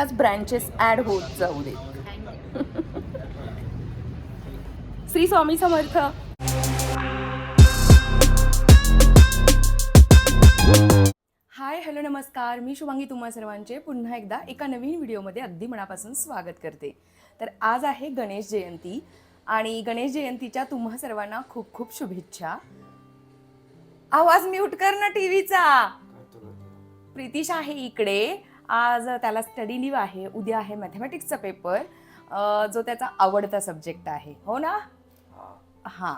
अशाच branches add होत जाऊ देत श्री स्वामी समर्थ. हाय हॅलो नमस्कार. मी शुभांगी तुम्हा सर्वांचे पुन्हा एकदा एका नवीन व्हिडिओमध्ये अगदी मनापासून स्वागत करते. तर आज आहे गणेश जयंती आणि गणेश जयंतीच्या तुम्हा सर्वांना खूप खूप शुभेच्छा. आवाज म्यूट कर ना टीव्हीचा प्रितीश आहे इकडे. आज त्याला स्टडी लिव्ह आहे उद्या आहे मॅथमॅटिक्सचा पेपर जो त्याचा आवडता सब्जेक्ट आहे. हो ना? हां.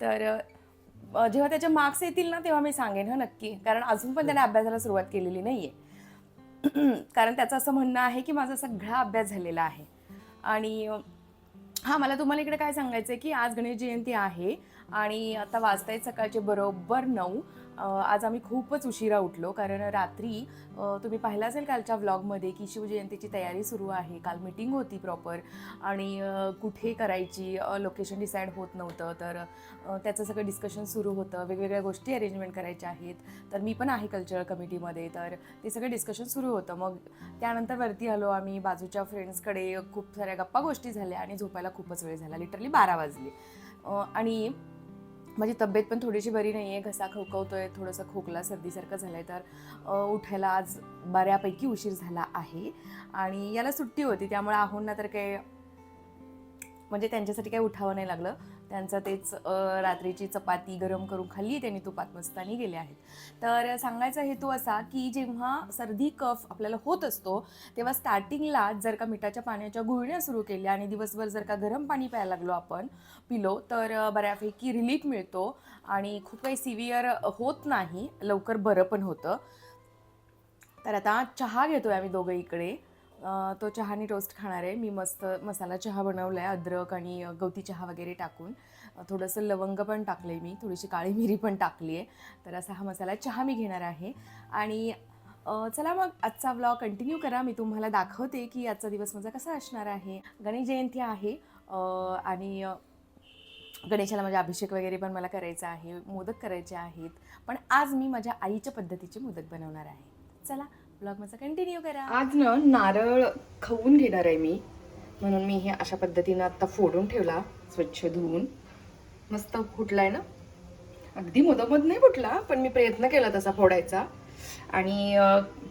तर जेव्हा त्याचे मार्क्स येतील ना तेव्हा मी सांगेन हा नक्की. कारण अजून पण त्याने अभ्यासाला सुरुवात केलेली नाही आहे कारण त्याचं असं म्हणणं आहे की माझा सगळा अभ्यास झालेला आहे. आणि हां मला तुम्हाला इकडे काय सांगायचं आहे की आज गणेश जयंती आहे आणि आता वाजतायत सकाळचे बरोबर नऊ. आज आम्ही खूपच उशिरा उठलो कारण रात्री तुम्ही पाहिलं असेल कालच्या व्लॉगमध्ये की शिवजयंतीची तयारी सुरू आहे. काल मिटिंग होती प्रॉपर आणि कुठे करायची लोकेशन डिसाईड होत नव्हतं. तर त्याचं सगळं डिस्कशन सुरू होतं. वेगवेगळ्या गोष्टी अरेंजमेंट करायच्या आहेत. तर मी पण आहे कल्चरल कमिटीमध्ये तर ते सगळं डिस्कशन सुरू होतं. मग त्यानंतर वरती आलो आम्ही. बाजूच्या फ्रेंड्सकडे खूप साऱ्या गप्पा गोष्टी झाल्या आणि झोपायला खूपच वेळ झाला. लिटरली बारा वाजले. आणि माझी तब्येत पण थोडीशी बरी नाही आहे घसा आहे थोडंसं खोकला सर्दीसारखं झालं आहे तर उठायला आज बऱ्यापैकी उशीर झाला आहे. आणि याला सुट्टी होती त्यामुळे आहोंना तर काही म्हणजे त्यांच्यासाठी काही उठावं नाही लागलं. त्यांचं तेच रात्रीची चपाती गरम करून खाल्ली त्यांनी तुपात मस्तानी गेले आहेत. तर सांगायचा हेतू असा की जेव्हा सर्दी कफ आपल्याला होत असतो तेव्हा स्टार्टिंगला जर का मिठाच्या पाण्याच्या गुळण्या सुरू केल्या आणि दिवसभर जर का गरम पाणी प्यायला लागलो आपण पिलो तर बऱ्यापैकी रिलीफ मिळतो आणि खूप काही सिव्हिअर होत नाही लवकर बरं पण होतं. तर आता चहा घेतो आहे आम्ही दोघं इकडे. तो चहानी टोस्ट खाणार आहे. मी मस्त मसाला चहा बनवला आहे अद्रक आणि गवती चहा वगैरे टाकून. थोडंसं लवंग पण टाकलं आहे मी थोडीशी काळी मिरी पण टाकली आहे तर असा हा मसाला चहा मी घेणार आहे. आणि चला मग आजचा व्लॉग कंटिन्यू करा. मी तुम्हाला दाखवते की आजचा दिवस माझा कसा असणार आहे. गणेश जयंती आहे आणि गणेशाला माझ्या अभिषेक वगैरे पण मला करायचा आहे मोदक करायचे आहेत. पण आज मी माझ्या आईच्या पद्धतीचे मोदक बनवणार आहे. चला ब्लॉग माझा कंटिन्यू करा. आज ना नारळ खाऊन घेणार आहे मी. म्हणून मी हे अशा पद्धतीनं आत्ता फोडून ठेवला स्वच्छ धुवून. मस्त फुटलाय ना? अगदी मधोमध नाही फुटला पण मी प्रयत्न केला तसा फोडायचा. आणि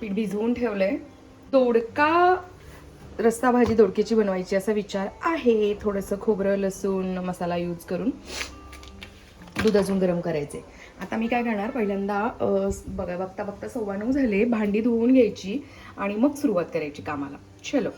पीठ भिजवून ठेवलंय. दोडका रस्ता भाजी दोडक्याची बनवायची असा विचार आहे. थोडंसं खोबरं लसूण मसाला यूज करून दूध अजून गरम करायचे आता मी काय करणार? पहिल्यांदा बघा बघता बघता सव्वा नऊ झाले. भांडी धुवून घ्यायची आणि मग सुरुवात करायची कामाला. चलो.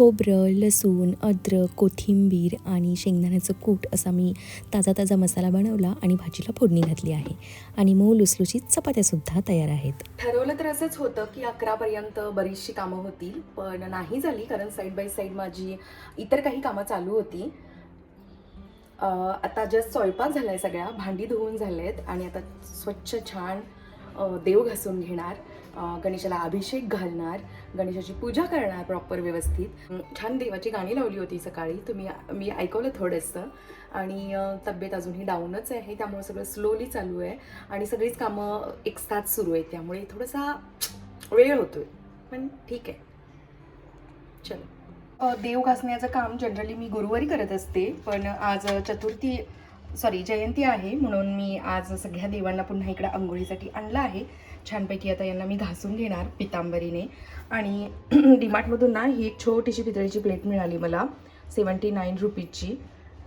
खोबरं लसूण अद्रक कोथिंबीर आणि शेंगदाण्याचं कूट असा मी ताजा ताजा मसाला बनवला आणि भाजीला फोडणी घातली आहे. आणि मऊ लुसलुशीत चपात्यासुद्धा तयार आहेत. ठरवलं तर असंच होतं की अकरापर्यंत बरीचशी कामं होतील पण नाही झाली कारण साईड बाय साईड माझी इतर काही कामं चालू होती. आता जस्ट स्वयंपाक आहे सगळ्या भांडी धुवून झालेत आणि आता स्वच्छ छान देव घासून घेणार. गणेशाला अभिषेक घालणार गणेशाची पूजा करणार प्रॉपर व्यवस्थित. छान देवाची गाणी लावली होती सकाळी. तुम्ही मी ऐकवलं थोडंसं. आणि तब्येत अजूनही डाऊनच आहे. त्यामुळे सगळं स्लोली चालू आहे. आणि सगळीच कामं एक साथ सुरू आहेत. त्यामुळे थोडासा वेळ होतोय. पण ठीक आहे. चलो. देव घासण्याचं काम जनरली मी गुरुवारी करत असते. पण आज चतुर्थी सॉरी जयंती आहे. म्हणून मी आज सगळ्या देवांना पुन्हा इकडे आंघोळीसाठी आणलं आहे. छानपैकी आता यांना मी घासून घेणार पितांबरीने. आणि डीमार्टमधून ना ही एक छोटीशी पितळीची प्लेट मिळाली मला सेवन्टी नाईन रुपीजची.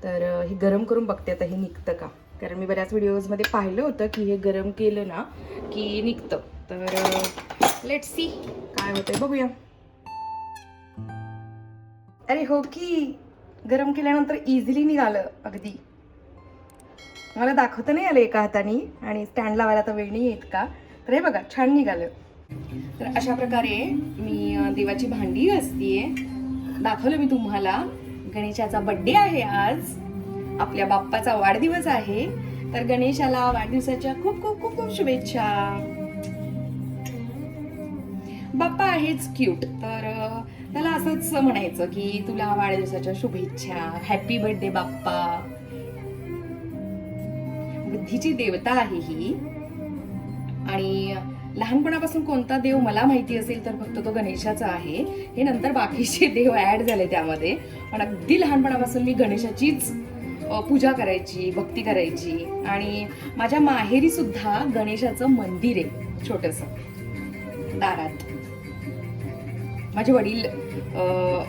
तर हे गरम करून बघते आता हे निघतं का. कारण मी बऱ्याच व्हिडिओजमध्ये पाहिलं होतं की हे गरम केलं ना की निघतं. तर लेट सी काय होतंय बघूया. अरे हो की गरम केल्यानंतर इझिली निघालं अगदी. मला दाखवता नाही आलं एका हाताने आणि स्टँड लावायला तर वेळ नाही येत का तर हे बघा छान निघालं. तर अशा प्रकारे मी देवाची भांडी घासतीये. दाखवलं मी तुम्हाला. गणेशाचा बड्डे आहे आज. आपल्या बाप्पाचा वाढदिवस आहे. तर गणेशाला वाढदिवसाच्या खूप खूप खूप खूप शुभेच्छा. बाप्पा आहेच क्यूट तर त्याला असंच म्हणायचं की तुला वाढदिवसाच्या शुभेच्छा. Happy birthday Bappa. बुद्धीची देवता आहे ही. लहानपणापासून कोणता देव मला माहिती असेल तर फक्त तो गणेशाचा आहे. हे नंतर बाकीचे देव ॲड झाले त्यामध्ये. पण अगदी लहानपणापासून मी गणेशाचीच पूजा करायची भक्ती करायची. आणि माझ्या माहेरी सुद्धा गणेशाचं मंदिर आहे छोटंसं. दारात. माझे वडील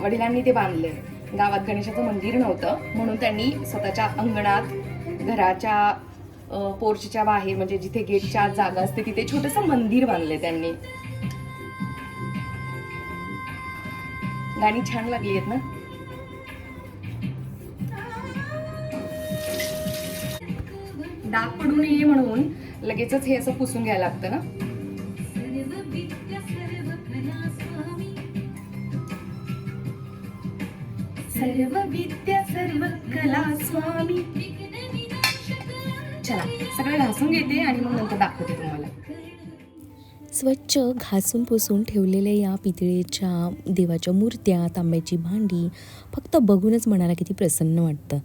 वडिलांनी ते बांधले गावात गणेशाचं मंदिर नव्हतं म्हणून त्यांनी स्वतःच्या अंगणात घराच्या पोर्चच्या बाहेर म्हणजे जिथे गेटच्या आत जागा असते तिथे छोटस मंदिर बांधले त्यांनी. गाणी छान लागली आहेत ना? डाग पडू नये म्हणून लगेचच हे असं पुसून घ्यायला लागतं ना? सर्व विद्या सर्व कला स्वामी. चला सगळं घासून घेते आणि मग नंतर दाखवते तुम्हाला. स्वच्छ घासून पुसून ठेवलेल्या या पितळेच्या देवाच्या मूर्त्या तांब्याची भांडी फक्त बघूनच मनाला किती प्रसन्न वाटतं.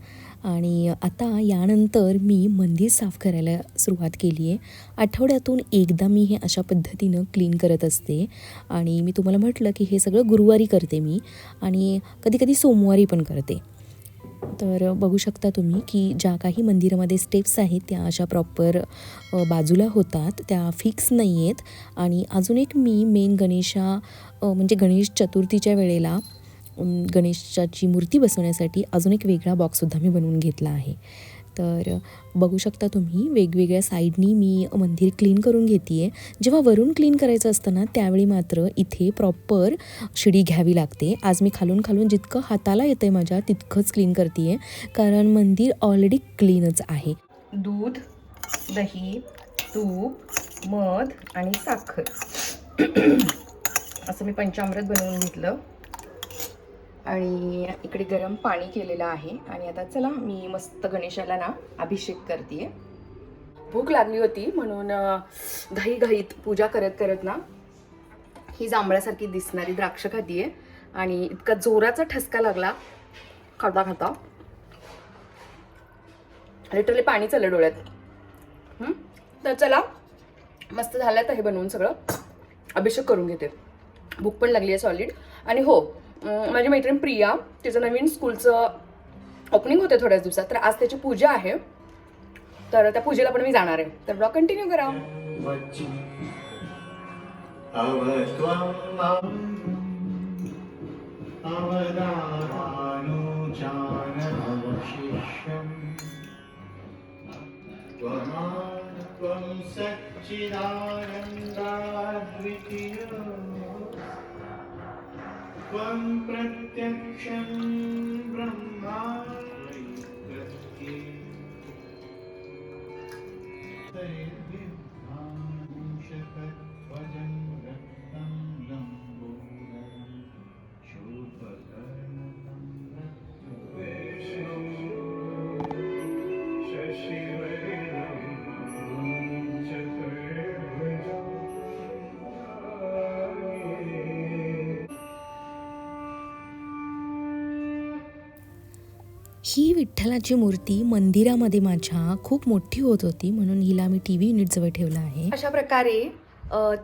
आणि आता यानंतर मी मंदिर साफ करायला सुरुवात केली आहे. आठवड्यातून एकदा मी हे अशा पद्धतीनं क्लीन करत असते. आणि मी तुम्हाला म्हटलं की हे सगळं गुरुवारी करते मी. आणि कधी कधी सोमवारी पण करते. तर बघू शकता तुम्ही की ज्या काही मंदिरामध्ये स्टेप्स आहेत त्या अशा प्रॉपर बाजूला होतात. त्या फिक्स नाही आहेत आणि अजून एक मी मेन गणेशा म्हणजे गणेश चतुर्थीच्या वेळेला गणेशाची मूर्ती बसवण्यासाठी अजून एक वेगळा बॉक्ससुद्धा मी बनवून घेतला आहे. तर बघू शकता तुम्ही वेगवेगळ्या साईडनी मी मंदिर क्लीन करून घेते आहे जेव्हा वरून क्लीन करायचं असतं ना त्यावेळी मात्र इथे प्रॉपर शिडी घ्यावी लागते. आज मी खालून खालून जितकं हाताला येतं आहे माझ्या तितकंच क्लीन करते आहे कारण मंदिर ऑलरेडी क्लीनच आहे. दूध दही तूप मध आणि साखर. असं मी पंचामृत बनवून घेतलं. आणि इकडे गरम पाणी केलेलं आहे. आणि आता चला मी मस्त गणेशाला ना अभिषेक करते भूक लागली होती म्हणून घाई घाईत पूजा करत करत ना ही जांभळ्यासारखी दिसणारी द्राक्ष खातीये. आणि इतका जोराचा ठसका लागला. खाता खाता. लिटरली पाणी चाललं डोळ्यात. तर चला मस्त झालं तर हे बनवून सगळं. अभिषेक करून घेते. भूक पण लागली आहे सॉलिड आणि हो माझी मैत्रीण प्रिया तिचं नवीन स्कूलचं ओपनिंग होते थोड्याच दिवसात. तर आज त्याची पूजा आहे. तर त्या पूजेला पण मी जाणार आहे. तर ब्लॉग कंटिन्यू करा. त्वं सच्चिदानन्दाद्वितीय त्वं प्रत्यक्षं ब्रह्माणि ही विठ्ठलाची मूर्ती मंदिरामध्ये माझ्या खूप मोठी होत होती म्हणून हिला मी टी व्ही युनिटजवळ ठेवला आहे. अशा प्रकारे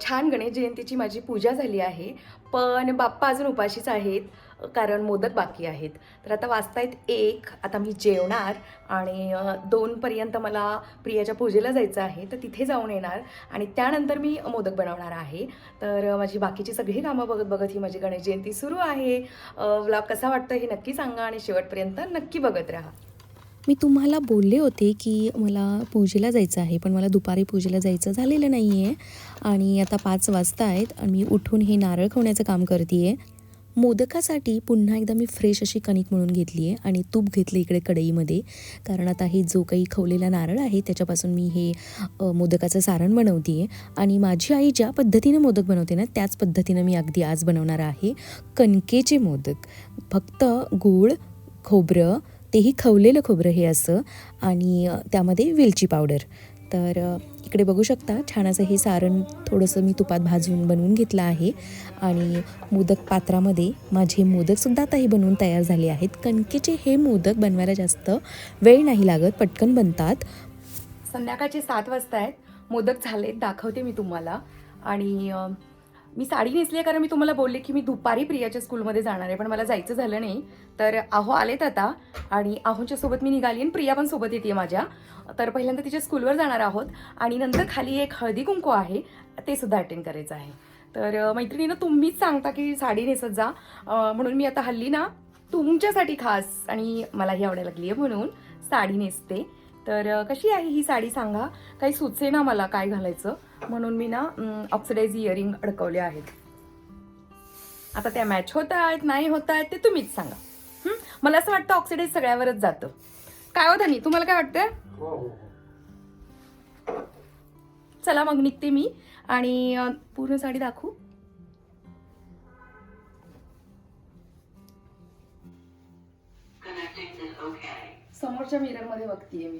छान गणेश जयंतीची माझी पूजा झाली आहे. पण बाप्पा अजून उपाशीच आहेत. कारण मोदक बाकी आहेत. तर आता वाजतायत एक आता मी जेवणार आणि दोनपर्यंत मला प्रियाच्या पूजेला जायचं आहे तर तिथे जाऊन येणार आणि त्यानंतर मी मोदक बनवणार आहे. तर माझी बाकीची सगळी कामं बघत बघत ही माझी गणेश जयंती सुरू आहे. व्लॉग कसा वाटतं हे नक्की सांगा आणि शेवटपर्यंत नक्की बघत राहा. मी तुम्हाला बोलले होते की मला पूजेला जायचं आहे पण मला दुपारी पूजेला जायचं झालेलं नाही आहे आणि आता पाच वाजता आहेत आणि मी उठून हे नारळ खवण्याचं काम करते आहे मोदकासाठी पुन्हा एकदा मी फ्रेश अशी कणिक म्हणून घेतली आहे आणि तूप घेतलं इकडे कढईमध्ये. कारण आता हे जो काही खवलेला नारळ आहे त्याच्यापासून मी हे मोदकाचं सारण बनवते आहे आणि माझी आई ज्या पद्धतीनं मोदक बनवते ना त्याच पद्धतीनं मी अगदी आज बनवणार आहे कणकेचे मोदक. फक्त गूळ खोबरं तेही खवलेलं खोबरं हे असं आणि त्यामध्ये वेलची पावडर. तर इकडे बघू शकता छान असं हे सारण थोडंसं मी तुपात भाजून बनवून घेतलं आहे. आणि मोदक पात्रामध्ये माझे मोदकसुद्धा आता हे बनवून तयार झाले आहेत. कणकेचे हे मोदक बनवायला जास्त वेळ नाही लागत पटकन बनतात. संध्याकाळचे सात वाजता आहेत मोदक झालेत दाखवते मी तुम्हाला. आणि मी साडी नेसली आहे कारण मी तुम्हाला बोलले की मी दुपारी प्रियाच्या स्कूलमध्ये जाणार आहे पण मला जायचं झालं नाही. तर आहो आलेत आता आणि आहोच्या सोबत मी निघाली आणि प्रिया पण सोबत येते माझ्या. तर पहिल्यांदा तिच्या स्कूलवर जाणार आहोत आणि नंतर खाली एक हळदी कुंकू आहे ते सुद्धा अटेंड करायचं आहे. तर मैत्रिणीनं तुम्हीच सांगता की साडी नेसत जा. म्हणून मी आता हल्ली ना तुमच्यासाठी खास आणि मलाही आवडायला लागली आहे म्हणून साडी नेसते. तर कशी आहे ही साडी सांगा? काही सुचे ना मला काय घालायचं? म्हणून मी ना ऑक्सिडाईज इयरिंग अडकवले आहेत. आता त्या मॅच होत आहेत नाही होत आहेत ते तुम्हीच सांगा. हं? मला असं वाटतं ऑक्सिडाईज सगळ्यावरच जातं. काय हो धनी तुम्हाला काय वाटतंय? चला मग निघते मी. आणि पूर्ण साडी दाखवू? समोरच्या मिररमध्ये बघतीये मी.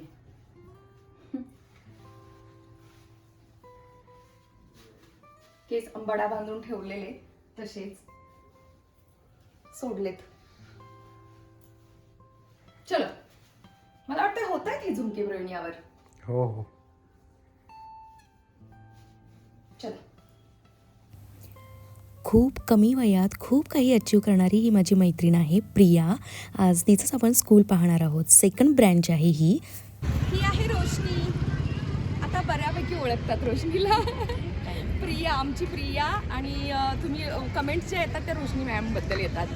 केस अंबाडा बांधून ठेवलेले तसेच सोडलेत. चलो. मला वाटतं होत आहेत हे झुमके ब्रोईन यावर. हो हो. चला. खूप कमी वयात खूप काही अचीव करणारी ही माझी मैत्रीण आहे प्रिया. आज तिचंच आपण स्कूल पाहणार आहोत. सेकंड ब्रँच आहे ही. ही आहे रोशनी. आता बऱ्यापैकी ओळखतात रोशनीला. प्रिया आमची प्रिया आणि तुम्ही कमेंट्स जे येतात त्या रोशनी मॅमबद्दल येतात.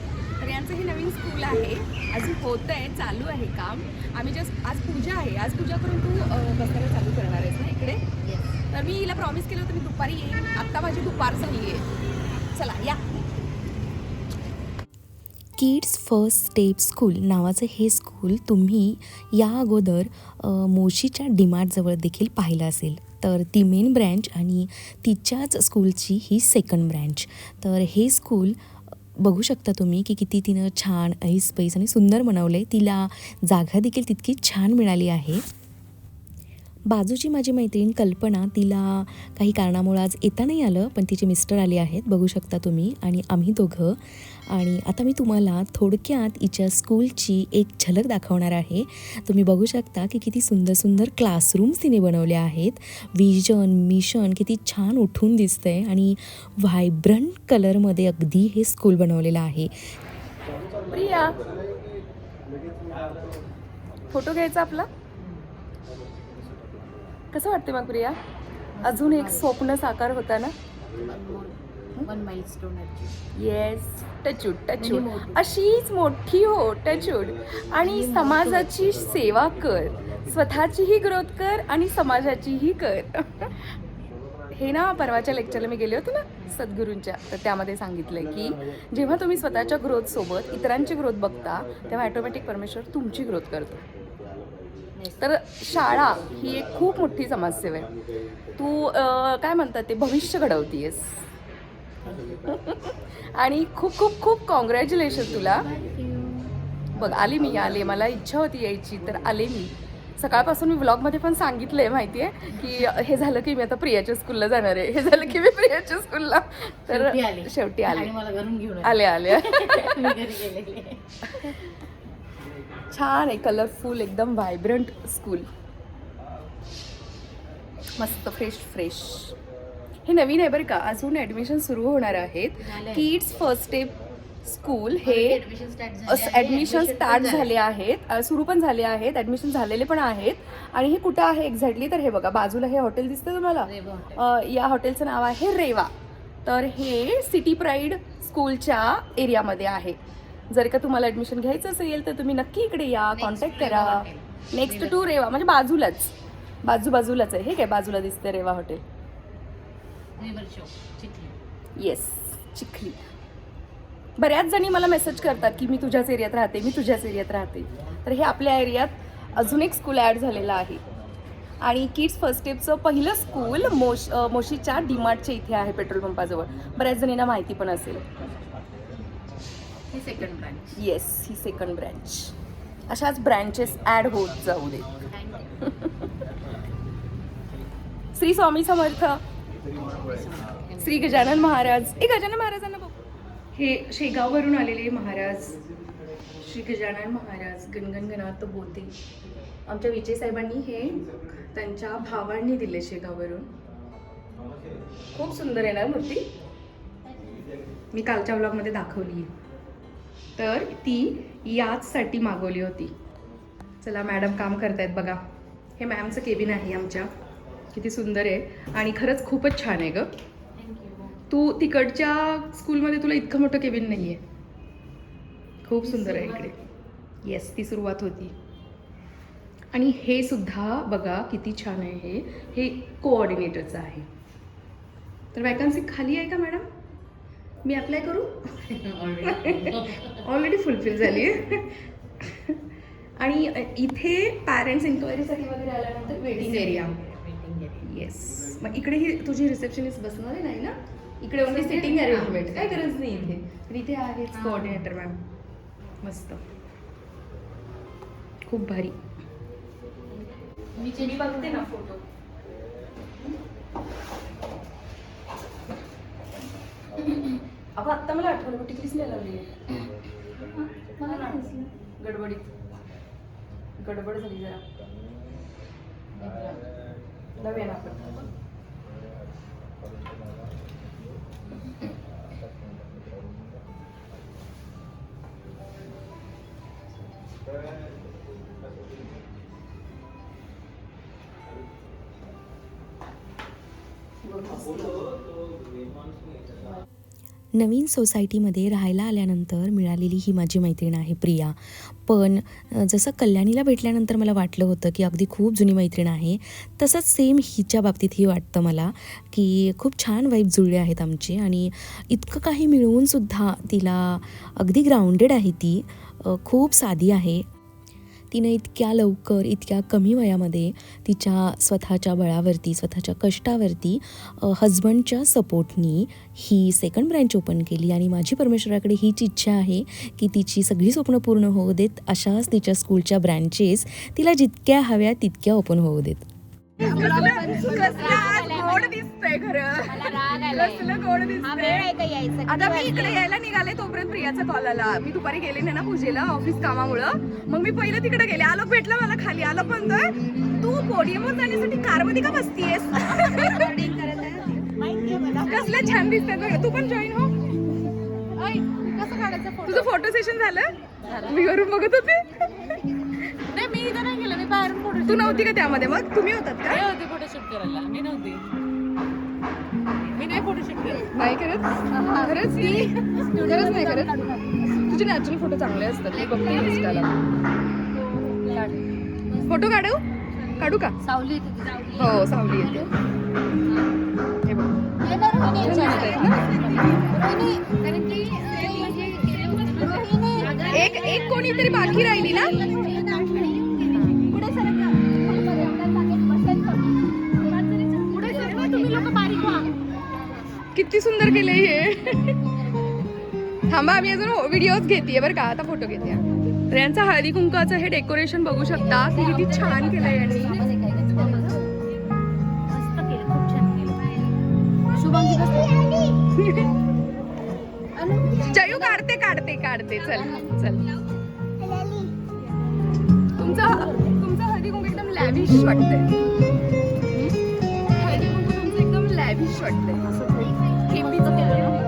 तर यांचं हे नवीन स्कूल आहे. अजून होतं आहे चालू आहे काम. आम्ही जस्ट आज पूजा आहे. आज पूजा करून तू बसायला चालू करणार आहेस ना इकडे? तर मी हिला प्रॉमिस केलं होतं मी दुपारी येईन. आत्ता माझी दुपार झाली आहे. चला या. किड्स फर्स्ट स्टेप स्कूल नावाचं हे स्कूल तुम्ही या अगोदर मोशीच्या डीमार्टजवळ देखील पाहिलं असेल. तर ती मेन ब्रँच आणि तिच्याच स्कूलची ही सेकंड ब्रँच तर हे स्कूल बघू शकता तुम्ही की किती तिनं छान ऐस पैस आणि सुंदर बनवलं आहे तिला जागा देखील तितकी छान मिळाली आहे. बाजूची माझी मैत्रीण कल्पना तिला काही कारणामुळं आज येता नाही आलं पण तिचे मिस्टर आले आहेत बघू शकता तुम्ही आणि आम्ही दोघं. आणि आता मी तुम्हाला थोडक्यात हिच्या स्कूलची एक झलक दाखवणार आहे. तुम्ही बघू शकता की किती सुंदर सुंदर क्लासरूम्स तिने बनवले आहेत. विजन मिशन किती छान उठून दिसतंय आणि व्हायब्रंट कलरमध्ये अगदी हे स्कूल बनवलेलं आहे. प्रिया फोटो घ्यायचा आपला? कसं वाटते मग प्रिया? अजून एक स्वप्न साकार होता ना? येस टचूड टचूड. अशीच मोठी हो टचूड. आणि समाजाची सेवा कर. स्वतःचीही ग्रोथ कर आणि समाजाचीही कर. हे ना परवाच्या लेक्चरला मी गेले होते ना सद्गुरूंच्या. तर त्यामध्ये सांगितलंय की जेव्हा तुम्ही स्वतःच्या ग्रोथ सोबत इतरांची ग्रोथ बघता तेव्हा ऑटोमॅटिक परमेश्वर तुमची ग्रोथ करतो. तर शाळा ही एक खूप मोठी समाजसेवा आहे. तू काय म्हणतात ते भविष्य घडवतीयस. आणि खूप खूप खूप कॉंग्रॅच्युलेशन तुला. बघ आली मी आले. मला इच्छा होती यायची तर आले मी. सकाळपासून मी व्लॉगमध्ये पण सांगितलंय माहितीये की हे झालं की मी आता प्रियाच्या स्कूलला जाणार आहे. हे झालं की मी प्रियाच्या स्कूलला तर शेवटी आले. आले. आले. छान आहे कलरफुल एकदम व्हायब्रंट स्कूल मस्त फ्रेश फ्रेश हे नवीन आहे बरं का अजून ॲडमिशन सुरू होणार आहेत. किड्स फर्स्ट स्टेप स्कूल हे ऍडमिशन स्टार्ट झाले ॲडमिशन स्टार्ट झाले. आहेत. सुरू पण झाले आहेत ॲडमिशन झालेले पण आहेत. आणि हे कुठं आहे एक्झॅक्टली तर हे बघा बाजूला हे हॉटेल दिसतं तुम्हाला? या हॉटेलचं नाव आहे रेवा. तर हे सिटी प्राईड स्कूलच्या एरियामध्ये आहे. जर का तुम्हाला ॲडमिशन घ्यायचं असेल तर तुम्ही नक्की इकडे या कॉन्टॅक्ट करा. नेक्स्ट टू रेवा म्हणजे बाजूलाच. बाजू बाजूलाच आहे. हे काय बाजूला दिसतं रेवा हॉटेल येस चिखली. बऱ्याच जणी मला मेसेज करतात की मी तुझ्याच एरियात राहते मी तुझ्याच एरियात राहते. तर हे आपल्या एरियात अजून एक स्कूल ॲड झालेलं आहे. आणि किड्स फर्स्ट स्टेपचं पहिलं स्कूल मोश मोशीच्या डीमार्टच्या इथे आहे पेट्रोल पंपाजवळ बऱ्याच जणींना माहिती पण असेल. ही सेकंड ब्रांच येस ही सेकंड ब्रँच अशाच ब्रँचेस ॲड होत जाऊ दे. श्री स्वामी समर्थ. श्री गजानन महाराज. ए गजानन महाराजांना बघ. हे शेगाववरून आलेले महाराज श्री गजानन महाराज गणगण गणात बोते आमच्या विजय साहेबांनी हे त्यांच्या भावांनी दिले शेगाववरून. खूप सुंदर आहे ना मूर्ती. मी कालच्या ब्लॉगमध्ये दाखवली तर ती याचसाठी मागवली होती. चला मॅडम काम करतायत बघा. हे मॅमचं केबिन आहे आमच्या. किती सुंदर आहे. आणि खरंच खूपच छान आहे ग. तू तिकडच्या स्कूलमध्ये तुला इतकं मोठं केबिन नाही आहे खूप सुंदर आहे इकडे. येस ती सुरुवात होती. आणि हे सुद्धा बघा किती छान आहे हे. हे कोऑर्डिनेटरचं आहे. तर वॅकन्सी खाली आहे का मॅडम मी अप्लाय करू? ऑलरेडी फुलफिल झाली. आहे आणि इथे पॅरेंट्स इन्क्वायरीसाठी वगैरे आल्यानंतर वेटिंग एरिया येस मग इकडे ही तुझी रिसेप्शनिस्ट बसणार आहे नाही ना इकडे ओनली सिटिंग अरेंजमेंट काय गरज नाही इथे. तर इथे आहेच कोऑर्डिनेटर मॅम मस्त. खूप भारी. मी बघते ना फोटो अगं आत्ता मला आठवलं पण टिकलीच नाही लावली गडबडीत. गडबड झाली जरा. लावूया ना आपण. नवीन सोसायटीमध्ये राहायला आल्यानंतर मिळालेली ही माझी मैत्रीण आहे प्रिया. पण जसं कल्याणीला भेटल्यानंतर मला वाटलं होतं की अगदी खूप जुनी मैत्रीण आहे तसंच सेम हिच्या बाबतीतही वाटतं मला की खूप छान वाईब जुळले आहेत आमचे आणि इतकं काही मिळवूनसुद्धा तिला अगदी ग्राउंडेड आहे ती. खूप साधी आहे. तिनं इतक्या लवकर इतक्या कमी वयामध्ये तिच्या स्वतःच्या बळावरती स्वतःच्या कष्टावरती हजबंडच्या सपोर्टनी ही सेकंड ब्रँच ओपन केली. आणि माझी परमेश्वराकडे हीच इच्छा आहे की तिची सगळी स्वप्न पूर्ण होऊ देत. अशाच तिच्या स्कूलच्या ब्रँचेस तिला जितक्या हव्या तितक्या ओपन होऊ देत. गोड दिसतंय खरं. कसलं गोड दिसतंय. आता मी इकडे यायला निघाले तोपर्यंत प्रियाचा कॉल आला. मी दुपारी गेले नाही ना पूजेला ऑफिस कामामुळं. मग मी पहिलं तिकडे गेले. आलो भेटला मला खाली. आलो म्हणतोय तू पोडियमवर जाण्यासाठी कारमध्ये का बसतीयस? कसलं छान दिसतंय. तू. पण जॉईन हो. कसं काढायचं फोटो तुझं फोटो सेशन झालं? मी वरून बघत होते. नाही मी इथं नाही गेलं. मी बाहेरून फोटो तू नव्हती का त्यामध्ये मग? तुम्ही होतात का? नाही होते फोटोशूट करायला. मी नव्हती. नाही नाही करत? खरंच ती? खरंच नाही करत? तुझे नॅचरल फोटो चांगले असतात. मी बघते इंस्टाला फोटो काढू. काढू? का? सावली येते हो सावली येते. हे बघ. म्हणजे. एक एक कोणीतरी बाकी राहिली ना? पुढे सरक किती सुंदर केले हे. थांबा आम्ही अजून व्हिडिओज घेते बरं का? आता फोटो घेते तर यांचं हळदी कुंकाचं हे डेकोरेशन बघू शकता. ते किती छान केलंय यांनी. केलं जयू काढते काढते काढते. चल चल. तुमचा तुमचा हळदी कुंकू एकदम लॅविश वाटतंय. हळदी कुंकू तुमचं एकदम लॅविश वाटतंय. 어떻게 되나?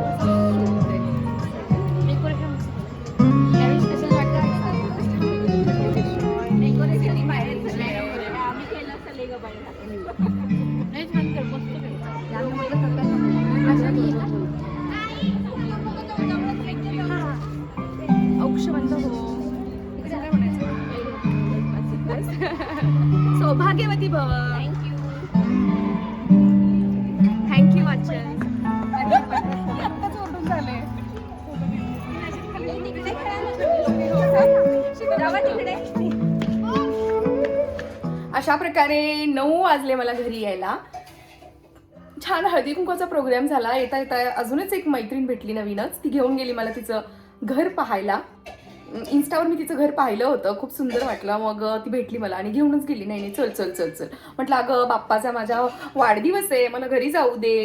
प्रकारे नऊ वाजले मला घरी यायला. छान हळदी कुंकवाचा प्रोग्राम झाला. येता येता अजूनच एक मैत्रीण भेटली नवीनच. ती घेऊन गेली मला तिचं घर पाहायला. इन्स्टावर मी तिचं घर पाहिलं होतं. खूप सुंदर वाटलं. मग ती भेटली मला आणि घेऊनच गेली. नाही नाही चल चल चल चल. म्हटलं अगं बाप्पाचा माझा वाढदिवस आहे. मला घरी जाऊ दे.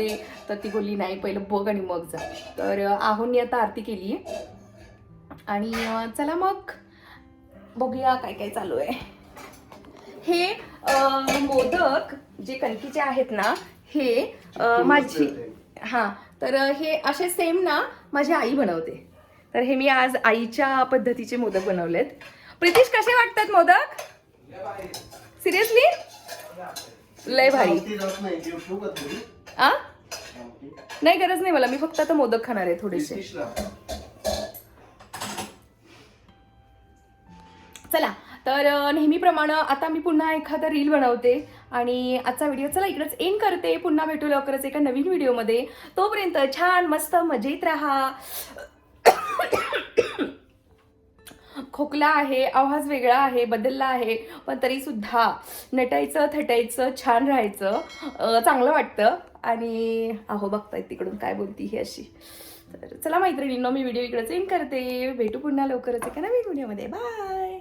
तर ती बोलली नाही पहिलं बघ आणि मग जा. तर आहोंनी आता आरती केली आहे आणि चला मग. बघूया काय काय चालू आहे. हे मोदक जे कणकीचे आहेत ना हे माझी हां तर हे असे सेम ना माझी आई बनवते. तर हे मी आज आईच्या पद्धतीचे मोदक बनवलेत. प्रितीश कसे वाटतात मोदक? सिरियसली लय भारी. आ? नाही गरज नाही मला. मी फक्त आता मोदक खाणार आहे थोडेसे. चला तर नेहमीप्रमाणे आता मी पुन्हा एखादा रील बनवते आणि आजचा व्हिडिओ चला इकडंच एंड करते. पुन्हा भेटू लवकरच एका नवीन व्हिडिओमध्ये तोपर्यंत छान मस्त मजेत राहा. खोकला आहे आवाज वेगळा आहे बदलला आहे पण तरीसुद्धा नटायचं थटायचं छान राहायचं. चांगलं वाटतं. आणि अहो बघतायत तिकडून काय बोलती ही अशी. तर चला मैत्रिणींनो मी व्हिडिओ इकडंच एंड करते. भेटू पुन्हा लवकरच एका नवीन व्हिडिओमध्ये बाय